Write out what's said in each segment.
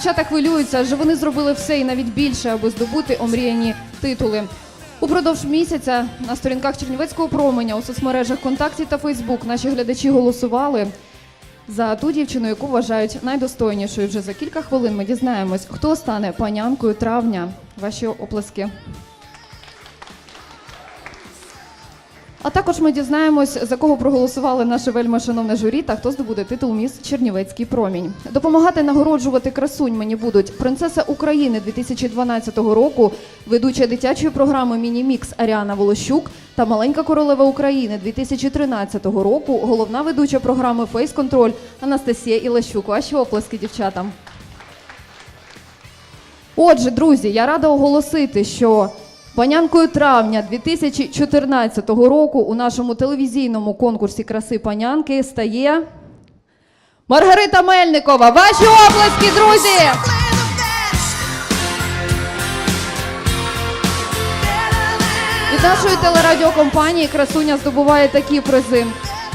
Дівчата хвилюються, адже вони зробили все і навіть більше, аби здобути омріяні титули. Упродовж місяця на сторінках Чернівецького променя у соцмережах ВКонтакті та Фейсбук наші глядачі голосували за ту дівчину, яку вважають найдостойнішою. Вже за кілька хвилин ми дізнаємось, хто стане панянкою травня. Ваші оплески. А також ми дізнаємось, за кого проголосували наше вельми шановне журі та хто здобуде титул Міс Чернівецький промінь. Допомагати нагороджувати красунь мені будуть принцеса України 2012 року, ведуча дитячої програми Міні-Мікс Аріана Волощук та маленька королева України 2013 року, головна ведуча програми Фейс Контроль Анастасія Ілащук. Ваші оплески дівчатам. Отже, друзі, я рада оголосити, що панянкою травня 2014 року у нашому телевізійному конкурсі краси панянки стає Маргарита Мельникова. Ваші оплески, друзі! Від нашої телерадіокомпанії Красуня здобуває такі призи.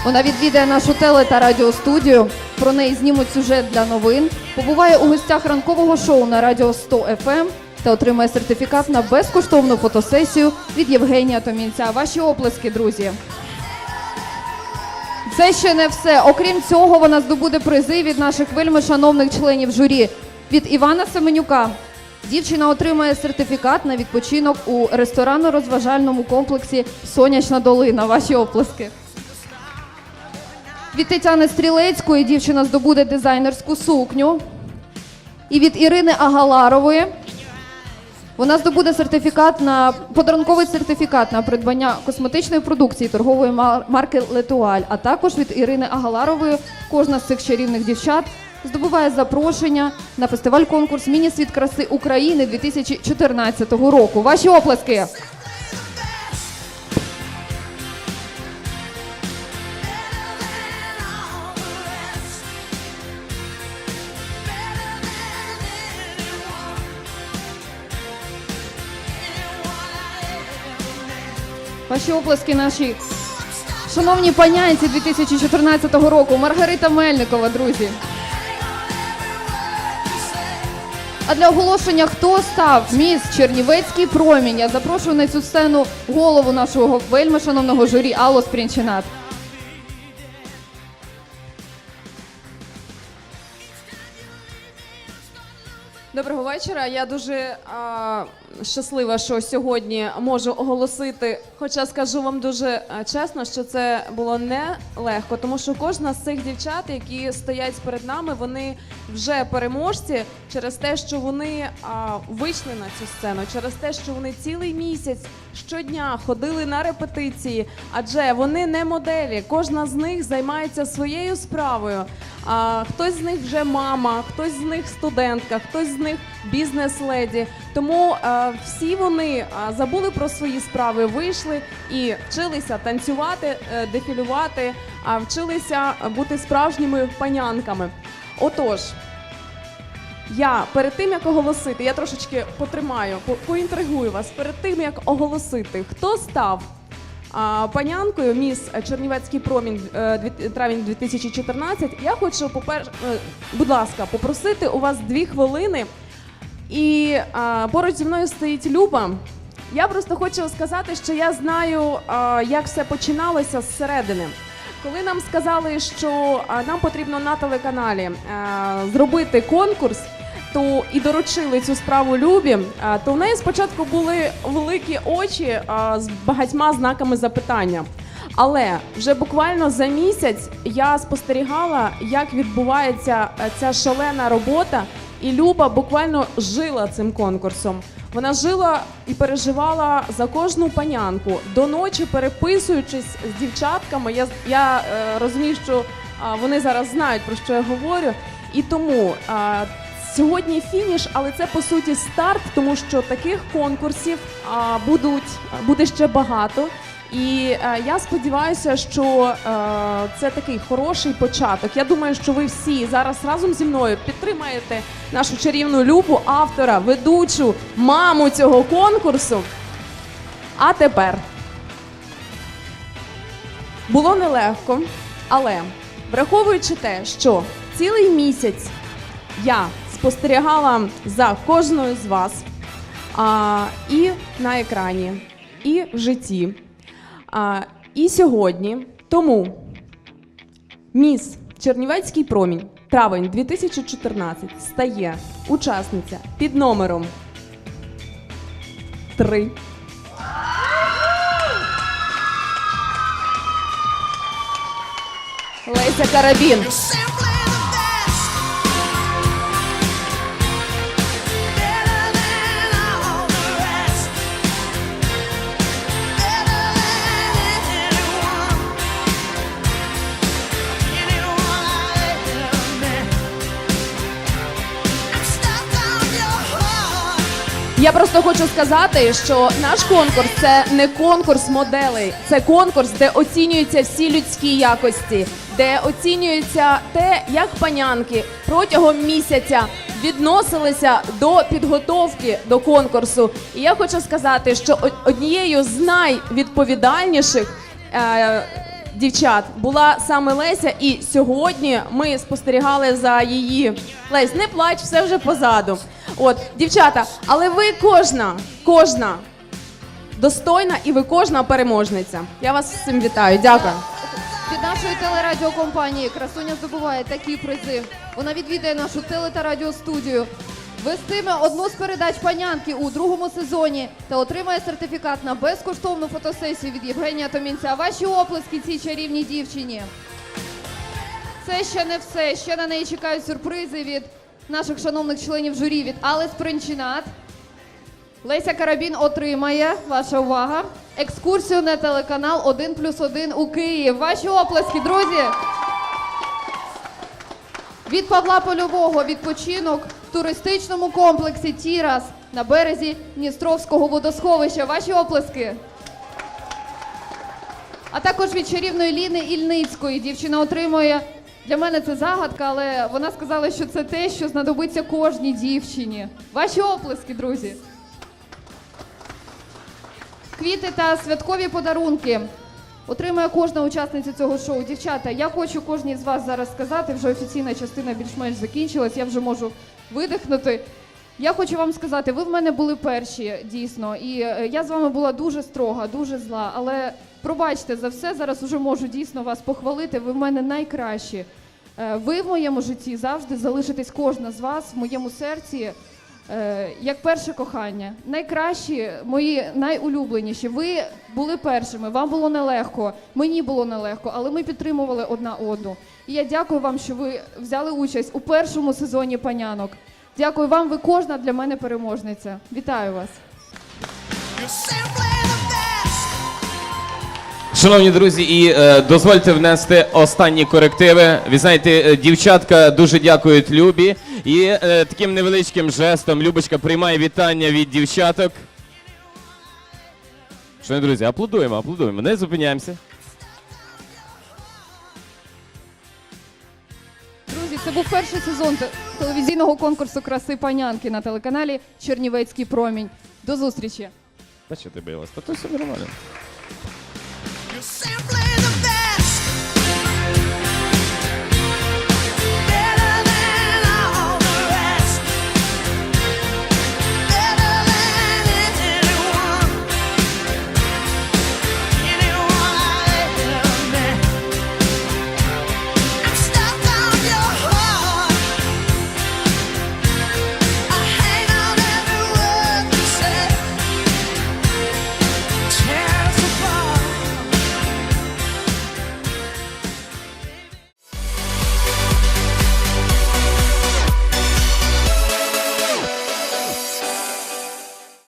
Вона відвідає нашу теле та радіостудію. Про неї знімуть сюжет для новин. Побуває у гостях ранкового шоу на радіо 100 FM та отримає сертифікат на безкоштовну фотосесію від Євгенія Томінця. Ваші оплески, друзі. Це ще не все. Окрім цього, вона здобуде призи від наших вельми шановних членів журі. Від Івана Семенюка. Дівчина отримає сертифікат на відпочинок у ресторанно-розважальному комплексі Сонячна долина. Ваші оплески. Від Тетяни Стрілецької дівчина здобуде дизайнерську сукню. І від Ірини Агаларової вона здобуде сертифікат на подарунковий сертифікат на придбання косметичної продукції торгової марки Летуаль. А також від Ірини Агаларової кожна з цих чарівних дівчат здобуває запрошення на фестиваль конкурс Міні-світ краси України 2014 року. Ваші оплески! Ваші оплески наші шановні панянці 2014 року. Маргарита Мельникова, друзі. А для оголошення, хто став міс Чернівецький промінь, я запрошую на цю сцену голову нашого вельми шановного журі Алло Спрінчинат. Доброго вечора. Я дуже а, щаслива, що сьогодні можу оголосити. Хоча скажу вам дуже чесно, що це було не легко, тому що кожна з цих дівчат, які стоять перед нами, вони вже переможці через те, що вони а, вийшли на цю сцену, через те, що вони цілий місяць щодня ходили на репетиції, адже вони не моделі. Кожна з них займається своєю справою. А, хтось з них вже мама, хтось з них студентка, хтось з них бізнес-леді. Тому а, всі вони забули про свої справи, вийшли і вчилися танцювати, е, дефілювати, а вчилися бути справжніми панянками. Отож. Я перед тим як оголосити, я трошечки потримаю, по- поінтригую вас. Перед тим як оголосити, хто став панянкою міс Чернівецький промінь е, травень 2014, я хочу, попер... е, будь ласка, попросити у вас дві хвилини. І а, поруч зі мною стоїть Люба. Я просто хочу сказати, що я знаю, а, як все починалося зсередини. Коли нам сказали, що а, нам потрібно на телеканалі а, зробити конкурс, то і доручили цю справу Любі, а, то в неї спочатку були великі очі а, з багатьма знаками запитання. Але вже буквально за місяць я спостерігала, як відбувається е, ця шалена робота, і Люба буквально жила цим конкурсом. Вона жила і переживала за кожну панянку до ночі, переписуючись з дівчатками. Я, я е, розумію, що а, вони зараз знають про що я говорю. І тому а, сьогодні фініш, але це по суті старт, тому що таких конкурсів а, будуть буде ще багато. І е, я сподіваюся, що е, це такий хороший початок. Я думаю, що ви всі зараз разом зі мною підтримаєте нашу чарівну Любу, автора, ведучу, маму цього конкурсу. А тепер було нелегко, але враховуючи те, що цілий місяць я спостерігала за кожною з вас а, і на екрані, і в житті. А, і сьогодні тому міс Чернівецький промінь, травень 2014, стає учасниця під номером 3. Леся Карабін. Я просто хочу сказати, що наш конкурс це не конкурс моделей, це конкурс, де оцінюються всі людські якості, де оцінюється те, як панянки протягом місяця відносилися до підготовки до конкурсу. І я хочу сказати, що однією з найвідповідальніших. Е- Дівчат була саме Леся, і сьогодні ми спостерігали за її. Лесь, не плач, все вже позаду. От, дівчата, але ви кожна, кожна достойна і ви кожна переможниця. Я вас всім вітаю. Дякую. Від нашої телерадіокомпанії Красуня здобуває такі призи. Вона відвідає нашу теле та радіостудію. Вестиме одну з передач панянки у другому сезоні та отримає сертифікат на безкоштовну фотосесію від Євгенія Томінця. Ваші оплески цій чарівній дівчині. Це ще не все. Ще на неї чекають сюрпризи від наших шановних членів журі від Алес Принчинат. Леся Карабін отримає, ваша увага, екскурсію на телеканал 1 плюс 1 у Київ. Ваші оплески, друзі! Від Павла Польового відпочинок туристичному комплексі Тірас на березі Дністровського водосховища. Ваші оплески. А також від чарівної Ліни Ільницької. Дівчина отримує. Для мене це загадка, але вона сказала, що це те, що знадобиться кожній дівчині. Ваші оплески, друзі. Квіти та святкові подарунки отримує кожна учасниця цього шоу. Дівчата, я хочу кожній з вас зараз сказати, вже офіційна частина більш-менш закінчилась, я вже можу видихнути. Я хочу вам сказати, ви в мене були перші, дійсно, і е, я з вами була дуже строга, дуже зла. Але пробачте за все, зараз уже можу дійсно вас похвалити. Ви в мене найкращі. Е, Ви в моєму житті завжди залишитесь кожна з вас в моєму серці. Е, як перше кохання, найкращі, мої найулюбленіші. Ви були першими, вам було нелегко, мені було нелегко, але ми підтримували одна одну. І я дякую вам, що ви взяли участь у першому сезоні панянок. Дякую вам, ви кожна для мене переможниця. Вітаю вас. Шановні друзі, і е, дозвольте внести останні корективи. Ви знаєте, е, дівчатка дуже дякують Любі. І е, таким невеличким жестом Любочка приймає вітання від дівчаток. Шановні друзі, аплодуємо, аплодуємо. Не зупиняємося. Друзі, це був перший сезон те- телевізійного конкурсу краси панянки на телеканалі Чернівецький промінь. До зустрічі! Та що ти билась? Та то все нормально.